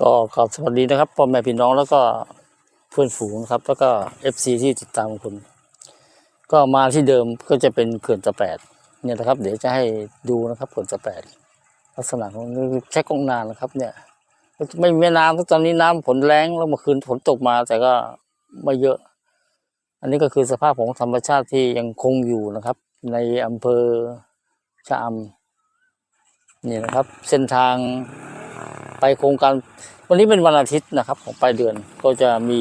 ก็ขอบสวัสดีนะครับพ่อแม่พี่น้องแล้วก็เพื่อนฝูงครับ แล้วก็เอฟซีที่ติดตามคุณ ก็มาที่เดิมก็จะเป็นเขื่อนตะแปดเนี่ยนะครับ เดี๋ยวจะให้ดูนะครับเขื่อนตะแปดลักษณะของใช้กล้องนานนะครับ เนี่ย ไม่มีน้ำตอนนี้น้ำฝนแรงแล้วเมื่อคืนฝนตกมาแต่ก็ไม่เยอะ อันนี้ก็คือสภาพของธรรมชาติที่ยังคงอยู่นะครับ ในอำเภอชะอำ นี่นะครับ เส้นทางไปโครงการ วันนี้เป็นวันอาทิตย์นะครับ ของปลายเดือนก็จะมี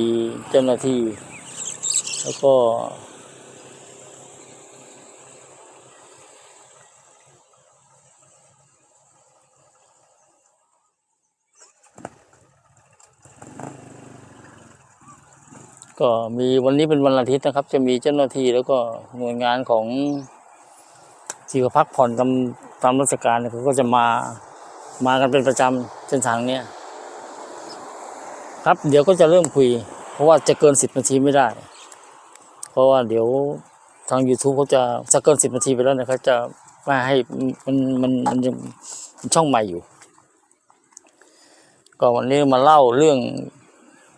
เจ้าหน้าที่ แล้วก็ ก็มีวันนี้เป็นวันอาทิตย์นะครับ จะมีเจ้าหน้าที่แล้วก็หน่วยงานของ ที่เขาพักผ่อนตามตามราชการเขาก็จะมามากันเป็นประจำเส้นทางเนี้ยครับเดี๋ยวก็จะเริ่มคุย เพราะว่าจะเกินสิบนาทีไม่ได้ เพราะว่าเดี๋ยวทาง YouTube เขาจะจะเกินสิบนาทีไปแล้วเนี่ยเขาจะไม่ให้มันมันมันยังช่องใหม่อยู่ ก็วันนี้มาเล่าเรื่อง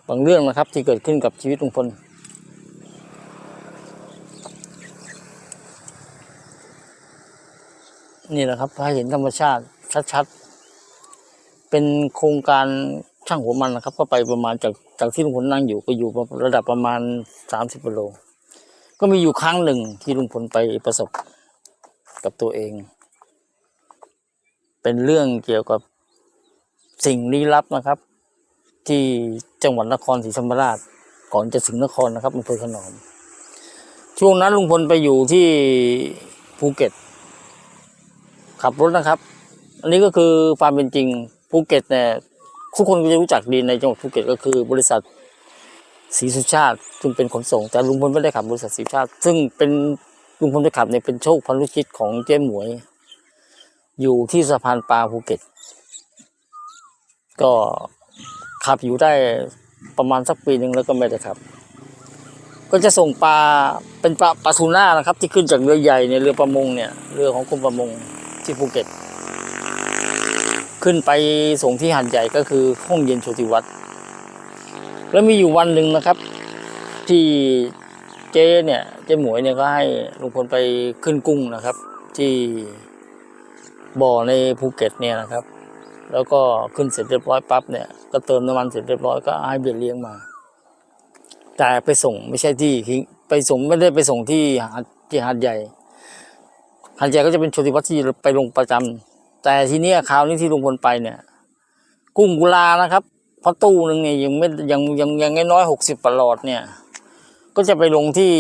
บางเรื่องนะครับ ที่เกิดขึ้นกับชีวิตลุงพล นี่แหละครับให้เห็นธรรมชาติชัดๆ เป็นโครงการช่างหัวมันนะครับ ก็ไปประมาณจากจากที่ลุงพลนั่งอยู่ก็อยู่ระดับประมาณสามสิบกิโล ก็มีอยู่ครั้งหนึ่งที่ลุงพลไปประสบกับตัวเอง เป็นเรื่องเกี่ยวกับสิ่งลี้ลับนะครับ ที่จังหวัดนครศรีธรรมราช ก่อนจะถึงนครนะครับอำเภอขนอมช่วงนั้นลุงพลไปอยู่ที่ภูเก็ต ขับรถนะครับ อันนี้ก็คือความเป็นจริงภูเก็ตเนี่ยทุกคนก็จะรู้จักดีในจังหวัดภูเก็ตก็คือบริษัทศรีสุชาติ ซึ่งเป็นขนส่ง แต่ลุงพลไม่ได้ขับบริษัทศรีสุชาติ ซึ่งเป็นลุงพลไปขับเนี่ยเป็นโชคพันธุชิตของเจ๊หมวย อยู่ที่สะพานปลาภูเก็ต ก็ขับอยู่ได้ประมาณสักปีหนึ่งแล้วก็ไม่ได้ขับ ก็จะส่งปลาเป็นปลาปลาทูน่านะครับ ที่ขึ้นจากเรือใหญ่เนี่ยเรือประมงเนี่ยเรือของกรมประมง ที่ภูเก็ต ขึ้นไปส่งที่หันใหญ่ก็คือห้องเย็นโชติวัฒน์แล้วมีอยู่วันหนึ่งนะครับ ที่เจ๊เนี่ยเจ๊หมวยเนี่ยก็ให้ลุงพลไปขึ้นกุ้งนะครับ ที่บ่อในภูเก็ตเนี่ยนะครับ แล้วก็ขึ้นเสร็จเรียบร้อยปั๊บเนี่ยก็เติมน้ำมันเสร็จเรียบร้อยก็ให้เบียเลี้ยงมา แต่ไปส่งไม่ใช่ที่คิงไปส่งไม่ได้ไปส่งที่หาดที่หาดใหญ่ หาดใหญ่ก็จะเป็นโชติวัฒน์ที่ไปลงประจำแต่ทีนี้คราวนี้ที่ลุงพลไปเนี่ย กุ้งกุลานะครับเพราะตู้หนึ่งเนี่ยยังไม่ยังยังยังน้อยหกสิบปลอดเนี่ย ก็จะไปลงที่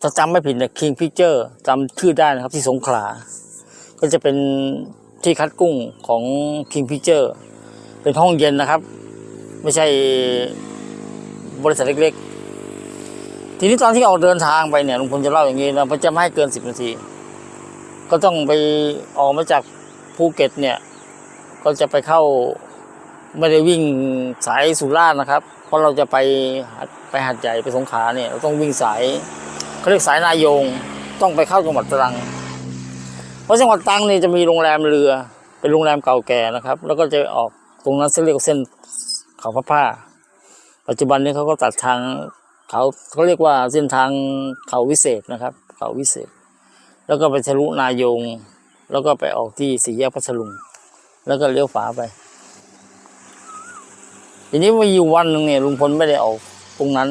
ถ้าจำไม่ผิดเนี่ยคิงพิเจอร์จำชื่อได้นะครับที่สงขลา ก็จะเป็นที่คัดกุ้งของ King Picture เป็นห้องเย็นนะครับ ไม่ใช่บริษัทเล็กๆ ทีนี้ตอนที่ออกเดินทางไปเนี่ยลุงพลจะเล่าอย่างนี้นะมันจะไม่ให้เกินสิบนาที ก็ต้องไปออกมาจากภูเก็ตเนี่ย ก็จะไปเข้าไม่ได้วิ่งสายสุราษฎร์นะครับ เพราะเราจะไปไปหัดใหญ่ไปสงขลาเนี่ยเราต้องวิ่งสายเขาเรียกสายนายงต้องไปเข้าจังหวัดตรัง เพราะจังหวัดตรังนี่จะมีโรงแรมเรือ เป็นโรงแรมเก่าแก่นะครับ แล้วก็จะออกตรงนั้นเรียกเส้นเขาพระผ้า ปัจจุบันนี้เขาก็ตัดทาง เขาเขาเรียกว่าเส้นทางเขาวิเศษนะครับ เขาวิเศษ แล้วก็ไปทะลุนายง แล้วก็ไปออกที่สี่แยกพัทลุง แล้วก็เลี้ยวฝาไป ทีนี้มีอยู่วันหนึ่งเนี่ยลุงพลไม่ได้ออกตรงนั้น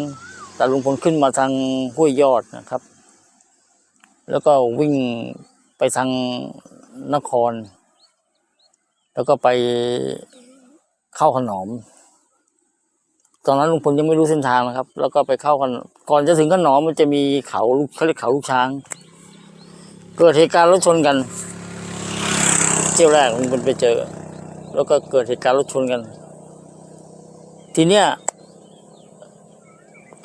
แต่ลุงพลขึ้นมาทางห้วยยอดนะครับ แล้วก็วิ่งไปทางนคร แล้วก็ไปเข้าขนอม ตอนนั้นลุงพลยังไม่รู้เส้นทางนะครับ แล้วก็ไปเข้ากัน ก่อนจะถึงขนอมมันจะมีเขาเขาเรียกเขาลูกช้าง เกิดเหตุการณ์รถชนกัน เที่ยวแรกลุงพลไปเจอ แล้วก็เกิดเหตุการณ์รถชนกัน ทีเนี้ย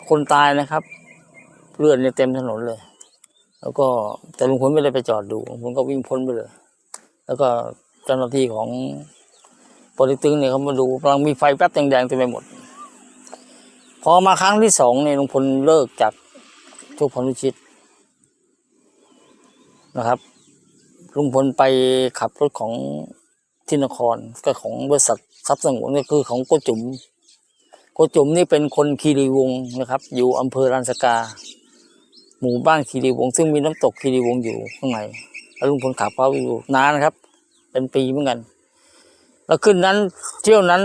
คนตายนะครับ เลือดเนี่ยเต็มถนนเลย แล้วก็แต่ลุงพลไม่ได้ไปจอดดูลุงพลก็วิ่งพ้นไปเลย แล้วก็เจ้าหน้าที่ของปอลิตึงเนี่ยเขามาดูกำลังมีไฟแป๊บแดงๆเต็มไปหมด พอมาครั้งที่สองเนี่ยลุงพลเลิกจากทุกพลวิชิตนะครับลุงพลไปขับรถของที่นครก็ของบริษัททรัพย์สงวนก็คือของโกจุ๋มโกจุ๋มนี่เป็นคนคีรีวงนะครับ อยู่อำเภอรันสกา หมู่บ้านคีรีวง ซึ่งมีน้ำตกคีรีวงอยู่ข้างในแล้วลุงพลขับเขาอยู่นานครับ เป็นปีเหมือนกัน แล้วขึ้นนั้นเที่ยวนั้น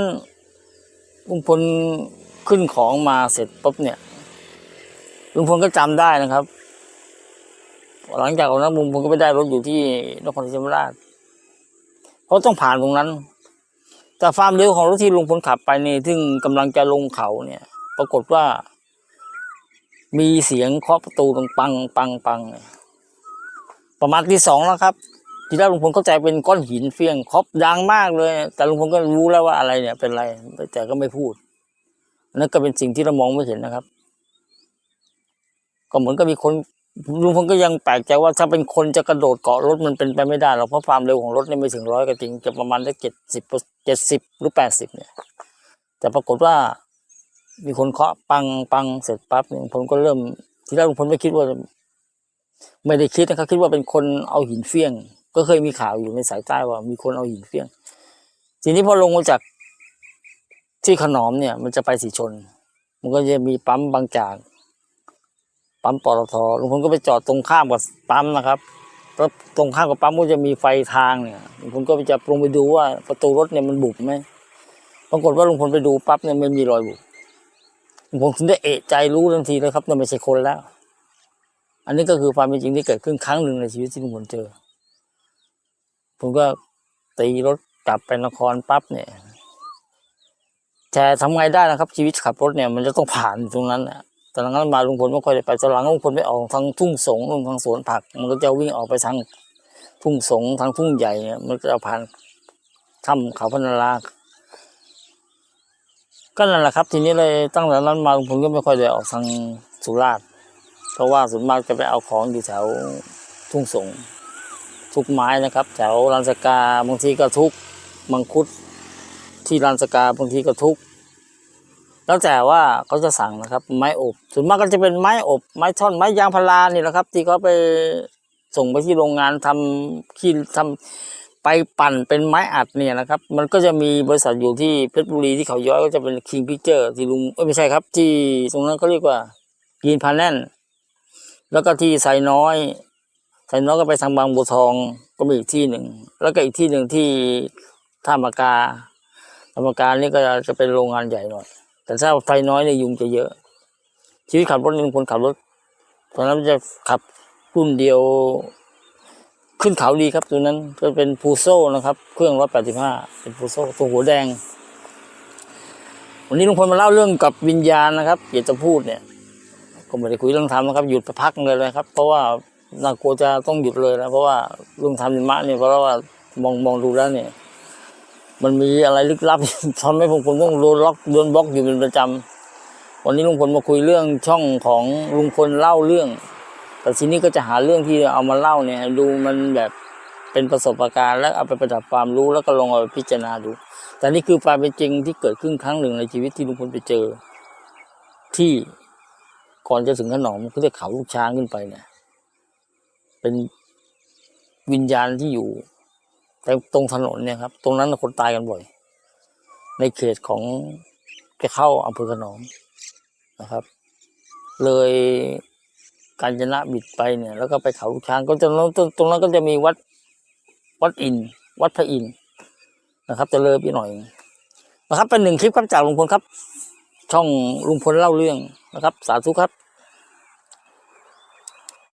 ลุงพล ขึ้นของมาเสร็จปุ๊บเนี่ยลุงพลก็จำได้นะครับ หลังจากนั้นลุงพลก็ไปได้รถอยู่ที่นครศรีธรรมราชเพราะต้องผ่านตรงนั้น แต่ความเร็วของรถที่ลุงพลขับไปนี่ซึ่งกำลังจะลงเขาเนี่ย ปรากฏว่า มีเสียงเคาะประตูตรงปังปังปังประมาณที่สองแล้วครับทีแรกลุงพลเข้าใจเป็นก้อนหินเฟี้ยงเคาะดังมากเลย แต่ลุงพลก็รู้แล้วว่าอะไรเนี่ยเป็นอะไรแต่ก็ไม่พูด นั่นก็เป็นสิ่งที่เรามองไม่เห็นนะครับ ก็เหมือนกับมีคนลุงพลก็ยังแปลกใจว่าถ้าเป็นคนจะกระโดดเกาะรถมันเป็นไปไม่ได้หรอกเพราะความเร็วของรถเนี่ยไม่ถึงร้อยก็จริงจะประมาณได้เจ็ดสิบเจ็ดสิบหรือแปดสิบเนี่ย แต่ปรากฏว่า มีคนเคาะปังปังเสร็จปั๊บเนี่ยลุงพลก็เริ่ม ทีแรกลุงพลไม่คิดว่า ไม่ได้คิดนะครับคิดว่าเป็นคนเอาหินเฟี้ยง ก็เคยมีข่าวอยู่ในสายใต้ว่ามีคนเอาหินเฟี้ยง ทีนี้พอลงมาจาก ที่ขนอมเนี่ย มันจะไปสีชน มันก็จะมีปั๊มบางจาก ปั๊มปตทลุงพลก็ไปจอดตรงข้ามกับปั๊มนะครับแล้วตรงข้ามกับปั๊มก็จะมีไฟทางเนี่ยลุงพลก็จะลงไปดูว่าประตูรถเนี่ยมันบุบไหมปรากฏว่าลุงพลไปดูปั๊บเนี่ยไม่มีรอยบุบลุงพลถึงได้เอะใจรู้ทันทีเลยครับนั่นไม่ใช่คนแล้ว อันนี้ก็คือความเป็นจริงที่เกิดขึ้นครั้งหนึ่งในชีวิตที่ลุงพลเจอ ผมก็ตีรถกลับไปนครปั๊บเนี่ย แต่ทำไงได้นะครับ ชีวิตขับรถเนี่ยมันจะต้องผ่านตรงนั้นนะแต่หลังนั้นมาลุงพลไม่ค่อยได้ไปตอนหลังลุงพลไม่ออกทางทุ่งสงลงทางสวนผัก มันก็จะวิ่งออกไปทางทุ่งสงทางทุ่งใหญ่เนี่ยมันก็จะผ่านถ้ำเขาพนนาราก็นั่นแหละครับ ทีนี้เลยตั้งแต่นั้นมาลุงพลก็ไม่ค่อยได้ออกทางสุราษฎร์เพราะว่าส่วนมากจะไปเอาของอยู่แถวทุ่งสงทุกไม้นะครับ แถวลานสกาบางทีก็ทุกมังคุด ที่ลานสกาบางทีก็ทุกแล้วแต่ว่าเขาจะสั่งนะครับ ไม้อบส่วนมากก็จะเป็นไม้อบ ไม้ท่อนไม้ยางพารานี่แหละครับ ที่เขาไปส่งไปที่โรงงานทำขี้ทำไปปั่นเป็นไม้อัดเนี่ยนะครับ มันก็จะมีบริษัทอยู่ที่เพชรบุรีที่เขาย้อยก็จะเป็นคิงพิเจอร์ที่ลุงไม่ใช่ครับ ที่ตรงนั้นเขาเรียกว่ากีนพาแนนแล้วก็ที่ไซน้อยไซน้อยก็ไปทางบางบัวทองก็มีอีกที่หนึ่ง แล้วก็อีกที่หนึ่งที่ท่ามากา ท่ามากานี่ก็จะเป็นโรงงานใหญ่หน่อย แต่ถ้าไฟน้อยเนี่ยยุงจะเยอะ ชีวิตขับรถนี่เป็นคนขับรถตอนนั้นจะขับรุ่นเดียว ขึ้นเขาดีครับตัวนั้นก็เป็นพูโซนะครับ เครื่องร้อยแปดสิบห้าเป็นพูโซตัวหัวแดง วันนี้ลุงพลมาเล่าเรื่องกับวิญญาณนะครับอยากจะพูดเนี่ย ก็ไม่ได้คุยเรื่องธรรมนะครับ หยุดไปพักเลยเลยครับ เพราะว่าน่ากลัวจะต้องหยุดเลยนะเพราะว่าเรื่องธรรมมะเนี่ยเพราะว่ามองมองดูแล้วเนี่ย มันมีอะไรลึกลับทำให้ผมผมต้องโดนล็อกโดนบล็อกอยู่เป็นประจำวันนี้ลุงพลมาคุยเรื่องช่องของลุงพลเล่าเรื่อง แต่ทีนี้ก็จะหาเรื่องที่เอามาเล่าเนี่ยดูมันแบบเป็นประสบการณ์แล้วเอาไปประดับความรู้แล้วก็ลองเอาไปพิจารณาดู แต่นี่คือความเป็นจริงที่เกิดขึ้นครั้งหนึ่งในชีวิตที่ลุงพลไปเจอ ที่ก่อนจะถึงขนอมคือเรียกเขาลูกช้างขึ้นไปเนี่ย เป็นวิญญาณที่อยู่ แต่ตรงถนนเนี่ยครับ ตรงนั้นคนตายกันบ่อย ในเขตของจะเข้าอำเภอขนอมนะครับ เลยกาญจนบิดไปเนี่ย แล้วก็ไปเขาช้างก็จะตรงตรงนั้นก็จะมีวัดวัดอิน วัดพระอินนะครับ จะเลยไปหน่อยนะครับเป็นหนึ่งคลิปครับจากลุงพลครับ ช่องลุงพลเล่าเรื่องนะครับ สาธุครับ